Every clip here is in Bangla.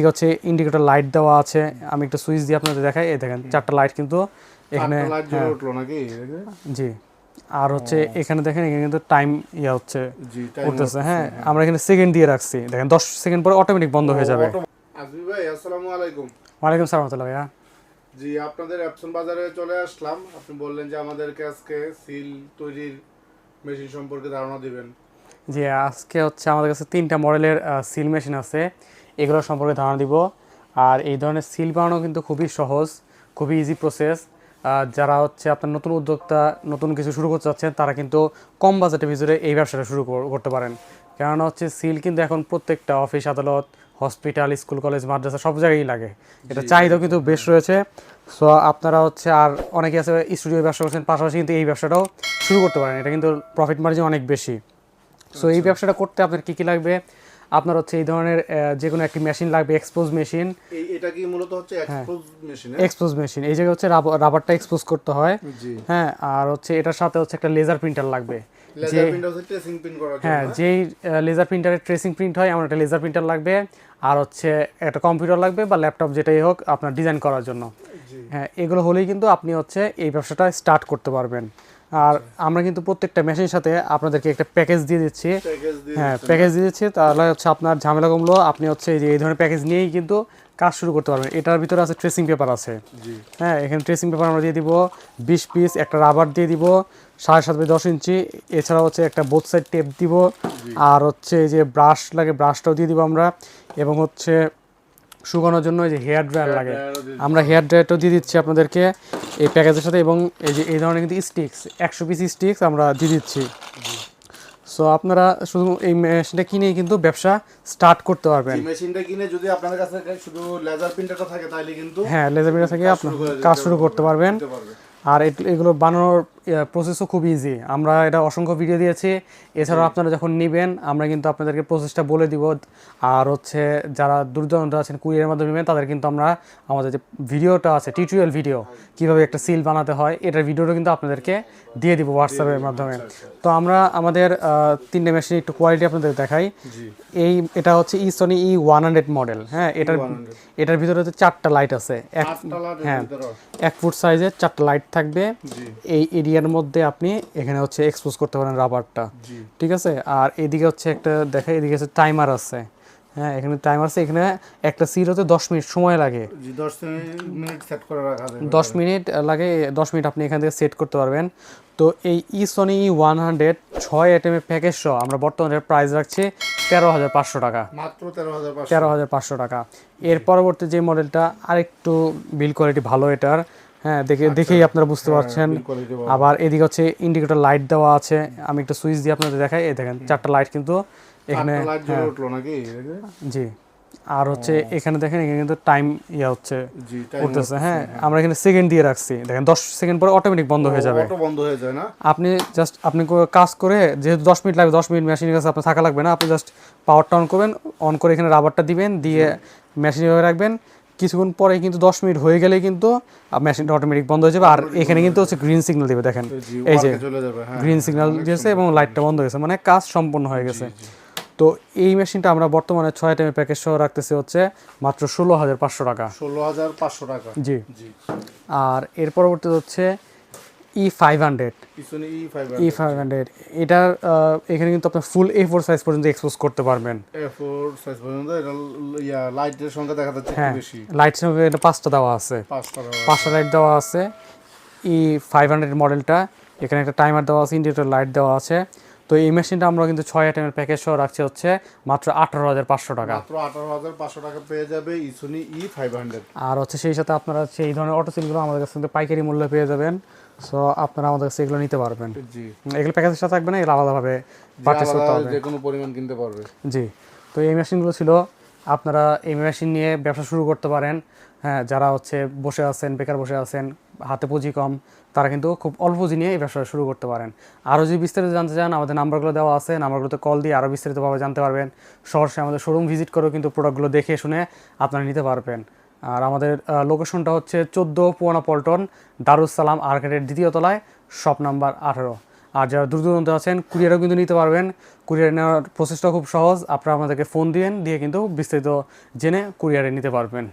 ঠিক হচ্ছে ইন্ডিকেটর লাইট দেওয়া আছে। আমি একটা সুইচ দিয়ে আপনাদের দেখাই। এই দেখেন চারটা লাইট কিন্তু এখানে হ্যাঁ, জি। আর হচ্ছে এখানে দেখেন এখানে কিন্তু টাইম ইয়া হচ্ছে উঠতেছে হ্যাঁ। আমরা এখানে সেকেন্ড দিয়ে রাখছি। দেখেন দশ সেকেন্ড পরে অটোমেটিক বন্ধ হয়ে যাবে। আজমি ভাই আসসালামু আলাইকুম। ওয়ালাইকুম সালাম রহমতুল্লাহ ভাইয়া। জি আপনাদের অ্যাপসন বাজারে চলে আসলাম। আপনি বললেন যে আমাদেরকে আজকে সিল তৈরির মেশিন সম্পর্কে ধারণা দিবেন। জি আজকে হচ্ছে আমাদের কাছে তিনটা মডেলের সিল মেশিন আছে। এগুলো সম্পর্কে ধারণা দিব। আর এই ধরনের সিল বানানো কিন্তু খুবই সহজ খুবই ইজি প্রসেস যারা হচ্ছে আপনার নতুন উদ্যোক্তা নতুন কিছু শুরু করতে চাচ্ছেন তারা কিন্তু কম বাজেটের ভিতরে এই ব্যবসাটা শুরু করতে পারেন। কেননা হচ্ছে সিল কিন্তু এখন প্রত্যেকটা অফিস আদালত হসপিটাল স্কুল কলেজ মাদ্রাসা সব জায়গায় লাগে। এটা চাহিদাও কিন্তু বেশ রয়েছে। সো আপনারা হচ্ছে আর অনেকে আছে স্টুডিও ব্যবসা করছেন পাশাপাশি কিন্তু এই ব্যবসাটাও শুরু করতে পারেন। এটা কিন্তু প্রফিট মার্জিন অনেক বেশি। সো এই ব্যবসাটা করতে আপনার কী কী লাগবে? আপনার হচ্ছে এই ধরনের যে কোনো একটি মেশিন লাগবে এক্সপোজ মেশিন এটা কি মূলত হচ্ছে হ্যাঁ। এক্সপোজ মেশিন এক্সপোজ মেশিন এই জায়গায় হচ্ছে রাবারটা এক্সপোজ করতে হয়। হ্যাঁ আর হচ্ছে এটার সাথে হচ্ছে একটা লেজার প্রিন্টার লাগবে। করার জন্য হ্যাঁ? যেই লেজার প্রিন্টারের ট্রেসিং প্রিন্ট হয় আমার একটা লেজার প্রিন্টার লাগবে। আর হচ্ছে একটা কম্পিউটার লাগবে বা ল্যাপটপ যেটাই হোক আপনার ডিজাইন করার জন্য। হ্যাঁ এগুলো হলেই কিন্তু আপনি হচ্ছে এই ব্যবসাটা স্টার্ট করতে পারবেন। আর আমরা কিন্তু প্রত্যেকটা মেশিনের সাথে আপনাদেরকে একটা প্যাকেজ দিয়ে দিচ্ছি। হ্যাঁ প্যাকেজ দিয়ে দিচ্ছি। তাহলে হচ্ছে আপনার ঝামেলা কমলো আপনি হচ্ছে এই যে এই ধরনের প্যাকেজ নিয়েই কিন্তু কাজ শুরু করতে পারবেন। এটার ভিতরে আছে ট্রেসিং পেপার আছে। হ্যাঁ এখানে ট্রেসিং পেপার আমরা দিয়ে দিব বিশ পিস একটা রাবার দিয়ে দিব সাড়ে সাত বাই দশ ইঞ্চি। এছাড়া হচ্ছে একটা বোথ সাইড টেপ দিব। আর হচ্ছে এই যে ব্রাশ লাগে ব্রাশটাও দিয়ে দিব আমরা। এবং হচ্ছে শুকানোর জন্য এই যে হেয়ার ড্রায়ার লাগে। আমরা হেয়ার ড্রায়ারটাও দিয়ে দিচ্ছি আপনাদেরকে এই প্যাকেজের সাথে এবং এই যে এই ধরনের কিন্তু স্টিক্স একশো পিস স্টিক্স আমরা দিয়ে দিচ্ছি। সো আপনারা শুধু এই মেশিনটা কিনেই কিন্তু ব্যবসা স্টার্ট করতে পারবেন। মেশিনটা কিনে যদি আপনাদের কাছে শুধু লেজার প্রিন্টারটা থাকে তাহলে কিন্তু হ্যাঁ লেজার প্রিন্টার থেকে দিতে কাজ শুরু করতে পারবেন। আর এগুলো বানানোর প্রসেসও খুব ইজি আমরা এটা অসংখ্য ভিডিও দিয়েছি। এছাড়াও আপনারা যখন নেবেন আমরা কিন্তু আপনাদেরকে প্রসেসটা বলে দিব। আর হচ্ছে যারা দূরদূরান্ত আছেন কুরিয়ারের মাধ্যমে নেবেন তাদের কিন্তু আমরা আমাদের যে ভিডিওটা আছে টিউটোরিয়াল ভিডিও কীভাবে একটা সিল বানাতে হয় এটার ভিডিওটা কিন্তু আপনাদেরকে দিয়ে দিব হোয়াটসঅ্যাপের মাধ্যমে। তো আমরা আমাদের তিনটে মেশিন একটু কোয়ালিটি আপনাদের দেখাই। এই এটা হচ্ছে ই Sony E one hundred model হ্যাঁ? এটার এটার ভিতরে হচ্ছে চারটা লাইট আছে। এক হ্যাঁ এক ফুট সাইজের চারটা লাইট থাকবে। এই এই এরিয়ার মধ্যে আপনি এখানে হচ্ছে এক্সপোজ করতে পারেন রাবারটা ঠিক আছে? আর এদিকে হচ্ছে একটা দেখা এদিকে হচ্ছে টাইমার আছে। হ্যাঁ এখানে টাইমার আছে এখানে একটা সিল হতে দশ মিনিট সময় লাগে। দশ মিনিট লাগে দশ মিনিট আপনি এখান থেকে সেট করতে পারবেন। তো এই ই সনি ই ওয়ান হান্ড্রেড ছয় আইটেমের প্যাকেজ সহ আমরা বর্তমানে প্রাইস রাখছি তেরো হাজার পাঁচশো টাকা। মাত্র তেরো হাজার পাঁচশো। টাকা। এর পরবর্তী যে মডেলটা আরেকটু বিল কোয়ালিটি ভালো এটার। হ্যাঁ দেখে দেখেই আপনারা বুঝতে পারছেন। আবার এদিকে হচ্ছে ইন্ডিকেটর লাইট দেওয়া আছে। আমি একটা সুইচ দিয়ে আপনাদের দেখাই। এই দেখেন চারটা লাইট কিন্তু এখানে হ্যাঁ। জি। আর হচ্ছে এখানে দেখেন এখানে কিন্তু টাইম ইয়া হচ্ছে উঠতেছে। হ্যাঁ আমরা এখানে সেকেন্ড দিয়ে রাখছি। দেখেন দশ সেকেন্ড পরে অটোমেটিক বন্ধ হয়ে যাবে। বন্ধ হয়ে যায় না? আপনি জাস্ট আপনি কাজ করে যেহেতু দশ মিনিট লাগবে দশ মিনিট মেশিনের কাছে আপনার থাকা লাগবে না। আপনি জাস্ট পাওয়ারটা অন করবেন অন করে এখানে রাবারটা দিবেন দিয়ে মেশিন রাখবেন। কিছুক্ষণ পরে কিন্তু দশ মিনিট হয়ে গেলে কিন্তু মেশিনটা অটোমেটিক বন্ধ হয়ে যাবে। আর এখানে কিন্তু হচ্ছে গ্রিন সিগন্যাল দেবে দেখেন। এই যে গ্রিন সিগন্যাল দিয়েছে এবং লাইটটা বন্ধ হয়েছে মানে কাজ সম্পন্ন হয়ে গেছে। তো এই মেশিনটা আমরা বর্তমানে ছয় টাইমের প্যাকেজ সহ রাখতেছি হচ্ছে মাত্র ষোলো হাজার পাঁচশো টাকা। ষোলো হাজার পাঁচশো টাকা। জি। জি। আর এর পরবর্তী হচ্ছে E five hundred E five hundred এটার এখানে কিন্তু আপনার ফুল এ ফোর সাইজ পর্যন্ত এক্সপোজ করতে পারবেন। এ ফোর সাইজ পর্যন্ত এটা লাইটের সংখ্যা দেখা যাচ্ছে হ্যাঁ বেশি। লাইট এটা পাঁচটা দেওয়া আছে। পাঁচটা লাইট দেওয়া আছে। ই ফাইভ হান্ড্রেড মডেলটা এখানে একটা টাইমার দেওয়া আছে ইন্ডিকেটর লাইট দেওয়া আছে। তো এই মেশিনটা আমরা কিন্তু ছয় আইটেমের প্যাকেজ সহ রাখছি হচ্ছে মাত্র আঠারো হাজার পাঁচশো টাকা। মাত্র আঠারো হাজার পাঁচশো টাকা পেয়ে যাবে ইসুনি ই ফাইভ হান্ড্রেড আর হচ্ছে সেই সাথে আপনারা সেই ধরনের অটো সিলগুলো আমাদের কাছে কিন্তু পাইকারি মূল্যে পেয়ে যাবেন। সো আপনারা আমাদের কাছে এগুলো নিতে পারবেন। জি। এগুলো প্যাকেজের সাথে থাকবে না এগুলো আলাদাভাবে পারচেস করতে হবে। যে কোনো পরিমাণ কিনতে পারবে। জি। তো এই মেশিনগুলো ছিল আপনারা এই মেশিন নিয়ে ব্যবসা শুরু করতে পারেন। হ্যাঁ যারা হচ্ছে বসে আছেন বেকার বসে আছেন হাতে পুঁজি কম তারা কিন্তু খুব অল্প পুঁজি নিয়ে এই ব্যবসা শুরু করতে পারেন। আরও যদি বিস্তারিত জানতে চান আমাদের নাম্বারগুলো দেওয়া আছে নাম্বারগুলোতে কল দিয়ে আরও বিস্তারিতভাবে জানতে পারবেন। সরাসরি আমাদের শোরুম ভিজিট করেও কিন্তু প্রোডাক্টগুলো দেখে শুনে আপনারা নিতে পারবেন। আর আমাদের লোকেশনটা হচ্ছে চোদ্দ পুয়ানা পল্টন দারুসালাম আর্কেটের দ্বিতীয় তলায় শপ নাম্বার আঠারো। আর যারা দূর দূরান্ত আছেন কুরিয়ারও কিন্তু নিতে পারবেন। কুরিয়ার নেওয়ার প্রসেসটা খুব সহজ। আপনারা আমাদেরকে ফোন দিয়েন দিয়ে কিন্তু বিস্তারিত জেনে কুরিয়ারে নিতে পারবেন।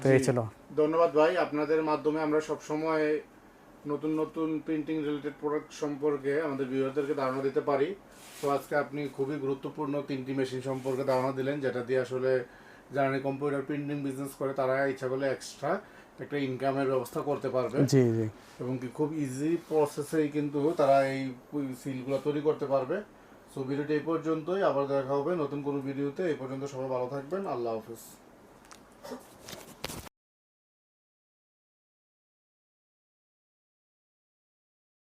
তো এই ছিল। ধন্যবাদ ভাই। আপনাদের মাধ্যমে আমরা সব সময় নতুন নতুন প্রিন্টিং রিলেটেড প্রোডাক্ট সম্পর্কে আমাদের ভিউয়ারদেরকে ধারণা দিতে পারি। তো আজকে আপনি খুবই গুরুত্বপূর্ণ তিনটি মেশিন সম্পর্কে ধারণা দিলেন যেটা দিয়ে আসলে যারা কম্পিউটার প্রিন্টিং বিজনেস করে তারা ইচ্ছা করলে এক্সট্রা একটা ইনকামের ব্যবস্থা করতে পারবে। জি জি। এবং কি খুব ইজি প্রসেসেই কিন্তু তারা এই সিলগুলো তৈরি করতে পারবে। সো ভিডিওটি এই পর্যন্তই। আবার দেখা হবে নতুন কোনো ভিডিওতে এই পর্যন্ত সবাই ভালো থাকবেন। আল্লাহ হাফিজ।